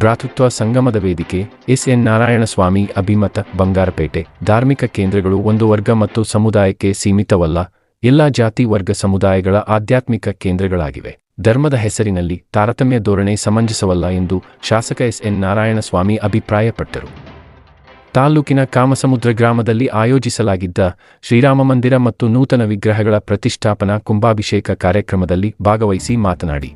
ಭ್ರಾತೃತ್ವ ಸಂಗಮದ ವೇದಿಕೆ S N Narayanaswamy, ಅಭಿಮತ, ಬಂಗಾರಪೇಟೆ. ಧಾರ್ಮಿಕ ಕೇಂದ್ರಗಳು ಒಂದು ವರ್ಗ ಮತ್ತು ಸಮುದಾಯಕ್ಕೆ ಸೀಮಿತವಲ್ಲ, ಎಲ್ಲಾ ಜಾತಿ ವರ್ಗ ಸಮುದಾಯಗಳ ಆಧ್ಯಾತ್ಮಿಕ ಕೇಂದ್ರಗಳಾಗಿವೆ. ಧರ್ಮದ ಹೆಸರಿನಲ್ಲಿ ತಾರತಮ್ಯ ಧೋರಣೆ ಸಮಂಜಸವಲ್ಲ ಎಂದು ಶಾಸಕ ಎಸ್ ಎನ್ ನಾರಾಯಣಸ್ವಾಮಿ ಅಭಿಪ್ರಾಯಪಟ್ಟರು. ತಾಲ್ಲೂಕಿನ ಕಾಮಸಮುದ್ರ ಗ್ರಾಮದಲ್ಲಿ ಆಯೋಜಿಸಲಾಗಿದ್ದ ಶ್ರೀರಾಮ ಮಂದಿರ ಮತ್ತು ನೂತನ ವಿಗ್ರಹಗಳ ಪ್ರತಿಷ್ಠಾಪನಾ ಕುಂಭಾಭಿಷೇಕ ಕಾರ್ಯಕ್ರಮದಲ್ಲಿ ಭಾಗವಹಿಸಿ ಮಾತನಾಡಿ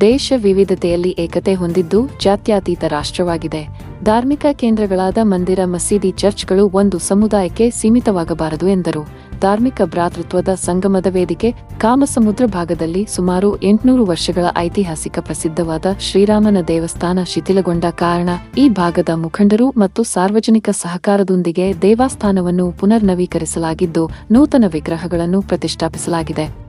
ದೇಶ ವಿವಿಧತೆಯಲ್ಲಿ ಏಕತೆ ಹೊಂದಿದ್ದು ಜಾತ್ಯತೀತ ರಾಷ್ಟ್ರವಾಗಿದೆ. ಧಾರ್ಮಿಕ ಕೇಂದ್ರಗಳಾದ ಮಂದಿರ, ಮಸೀದಿ, ಚರ್ಚ್ಗಳು ಒಂದು ಸಮುದಾಯಕ್ಕೆ ಸೀಮಿತವಾಗಬಾರದು ಎಂದರು. ಧಾರ್ಮಿಕ ಭ್ರಾತೃತ್ವದ ಸಂಗಮದ ವೇದಿಕೆ ಕಾಮಸಮುದ್ರ ಭಾಗದಲ್ಲಿ ಸುಮಾರು ಎಂಟುನೂರು ವರ್ಷಗಳ ಐತಿಹಾಸಿಕ ಪ್ರಸಿದ್ಧವಾದ ಶ್ರೀರಾಮನ ದೇವಸ್ಥಾನ ಶಿಥಿಲಗೊಂಡ ಕಾರಣ ಈ ಭಾಗದ ಮುಖಂಡರು ಮತ್ತು ಸಾರ್ವಜನಿಕ ಸಹಕಾರದೊಂದಿಗೆ ದೇವಸ್ಥಾನವನ್ನು ಪುನರ್ ನವೀಕರಿಸಲಾಗಿದ್ದು ನೂತನ ವಿಗ್ರಹಗಳನ್ನು ಪ್ರತಿಷ್ಠಾಪಿಸಲಾಗಿದೆ.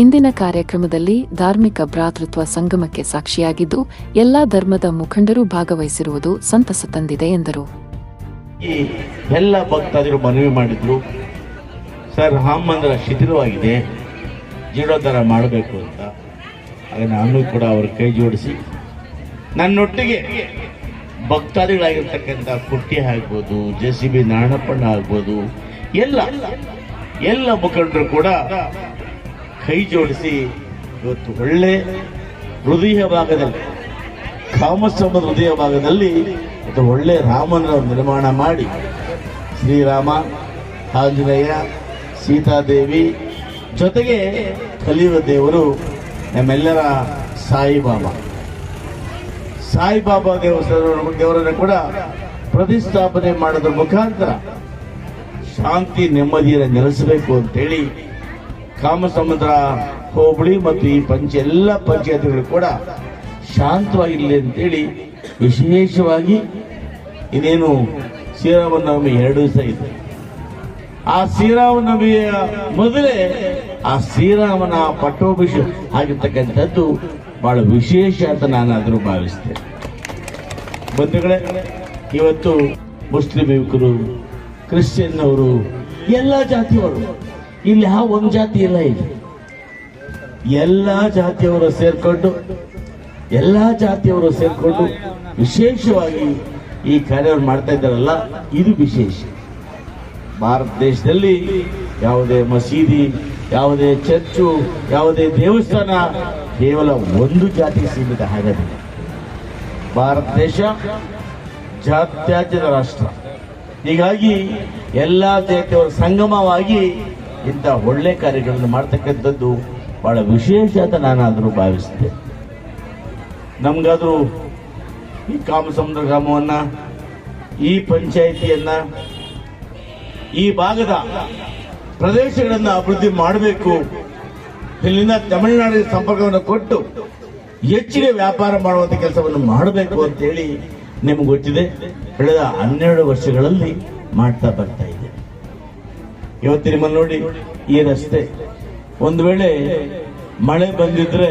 ಇಂದಿನ ಕಾರ್ಯಕ್ರಮದಲ್ಲಿ ಧಾರ್ಮಿಕ ಭ್ರಾತೃತ್ವ ಸಂಗಮಕ್ಕೆ ಸಾಕ್ಷಿಯಾಗಿದ್ದು, ಎಲ್ಲಾ ಧರ್ಮದ ಮುಖಂಡರು ಭಾಗವಹಿಸಿರುವುದು ಸಂತಸ ತಂದಿದೆ, ಎಂದರು. ಎಲ್ಲ ಭಕ್ತಾದಿರು ಮನವಿ ಮಾಡಿದ್ರು, ಸರ್, ರಾಮ ಮಂದಿರ ಶಿಥಿಲವಾಗಿದೆ, ಜೀರ್ಣೋದ್ಧಾರ ಮಾಡಬೇಕು ಅಂತ. ಆಗ ನಾನು ಕೂಡ ಅವ್ರ ಕೈ ಜೋಡಿಸಿ, ನನ್ನೊಟ್ಟಿಗೆ ಭಕ್ತಾದಿಗಳಾಗಿರ್ತಕ್ಕಂಥ ಕುಟ್ಟಿ ಆಗ್ಬೋದು, ಜೆ ಸಿ ಬಿ ನಾರಾಯಣಪ್ಪಣ್ಣ ಆಗ್ಬೋದು, ಎಲ್ಲ ಎಲ್ಲ ಮುಖಂಡರು ಕೂಡ ಕೈ ಜೋಡಿಸಿ, ಇವತ್ತು ಒಳ್ಳೆ ಹೃದಯ ಭಾಗದಲ್ಲಿ ಕಾಮಸಮದ ಹೃದಯ ಭಾಗದಲ್ಲಿ ಇವತ್ತು ಒಳ್ಳೆ ರಾಮನ ನಿರ್ಮಾಣ ಮಾಡಿ. ಶ್ರೀರಾಮ, ಆಂಜನೇಯ, ಸೀತಾದೇವಿ ಜೊತೆಗೆ ಕಲಿಯುವ ದೇವರು ನಮ್ಮೆಲ್ಲರ ಸಾಯಿಬಾಬಾ. ಸಾಯಿಬಾಬಾ ದೇವಸ್ಥಾನ ದೇವರನ್ನು ಕೂಡ ಪ್ರತಿಷ್ಠಾಪನೆ ಮಾಡೋದ್ರ ಮುಖಾಂತರ ಶಾಂತಿ ನೆಮ್ಮದಿಯನ್ನು ನೆಲೆಸಬೇಕು ಅಂತೇಳಿ ಕಾಮಸಮುದ್ರ, ಹೋಬಳಿ ಮತ್ತು ಈ ಪಂಚ ಎಲ್ಲ ಪಂಚಾಯತ್ಗಳು ಕೂಡ ಶಾಂತವಾಗಿರಲಿ ಅಂತೇಳಿ ವಿಶೇಷವಾಗಿ ಇನ್ನೇನು ಶ್ರೀರಾಮನವಮಿ ಎರಡು ದಿವಸ ಇದೆ. ಆ ಶ್ರೀರಾಮನವಮಿಯ ಮೊದಲೇ ಆ ಶ್ರೀರಾಮನ ಪಟ್ಟೋಭಿಷೇಕ ಆಗಿರ್ತಕ್ಕಂಥದ್ದು ಬಹಳ ವಿಶೇಷ ಅಂತ ನಾನು ಅದನ್ನು ಭಾವಿಸ್ತೇನೆ. ಬಂಧುಗಳೇ, ಇವತ್ತು ಮುಸ್ಲಿಂ ಯುವಕರು ಕ್ರಿಶ್ಚಿಯನ್ ಅವರು ಎಲ್ಲ ಜಾತಿಯವರು ಇಲ್ಲಿ ಯಾವ ಒಂದು ಜಾತಿ ಇಲ್ಲ ಇಲ್ಲಿ. ಎಲ್ಲ ಜಾತಿಯವರು ಸೇರ್ಕೊಂಡು, ಎಲ್ಲ ಜಾತಿಯವರು ಸೇರ್ಕೊಂಡು ವಿಶೇಷವಾಗಿ ಈ ಕಾರ್ಯವನ್ನು ಮಾಡ್ತಾ ಇದ್ದಾರಲ್ಲ, ಇದು ವಿಶೇಷ. ಭಾರತ ದೇಶದಲ್ಲಿ ಯಾವುದೇ ಮಸೀದಿ, ಯಾವುದೇ ಚರ್ಚು, ಯಾವುದೇ ದೇವಸ್ಥಾನ ಕೇವಲ ಒಂದು ಜಾತಿಗೆ ಸೀಮಿತ ಆಗೋದಿಲ್ಲ ಭಾರತ ದೇಶ ಜಾತ್ಯಾತೀತ ರಾಷ್ಟ್ರ. ಹೀಗಾಗಿ ಎಲ್ಲ ಜಾತಿಯವರ ಸಂಗಮವಾಗಿ ಇಂಥ ಒಳ್ಳೆ ಕಾರ್ಯಗಳನ್ನು ಮಾಡ್ತಕ್ಕಂಥದ್ದು ಬಹಳ ವಿಶೇಷ ಅಂತ ನಾನಾದರೂ ಭಾವಿಸಿದೆ ನಮಗಾದರೂ ಈ ಕಾಮಸಮುದ್ರ ಗ್ರಾಮವನ್ನು, ಈ ಪಂಚಾಯಿತಿಯನ್ನು, ಈ ಭಾಗದ ಪ್ರದೇಶಗಳನ್ನು ಅಭಿವೃದ್ಧಿ ಮಾಡಬೇಕು. ಇಲ್ಲಿಂದ ತಮಿಳುನಾಡಿನ ಸಂಪರ್ಕವನ್ನು ಕೊಟ್ಟು ಹೆಚ್ಚಿನ ವ್ಯಾಪಾರ ಮಾಡುವಂಥ ಕೆಲಸವನ್ನು ಮಾಡಬೇಕು ಅಂತೇಳಿ ನಿಮ್ಗೆ ಗೊತ್ತಿದೆ. ಕಳೆದ ಹನ್ನೆರಡು ವರ್ಷಗಳಲ್ಲಿ ಮಾಡ್ತಾ ಬರ್ತಾ ಇದೆ. ಇವತ್ತು ನೋಡಿ ಈ ರಸ್ತೆ ಒಂದು ವೇಳೆ ಮಳೆ ಬಂದಿದ್ರೆ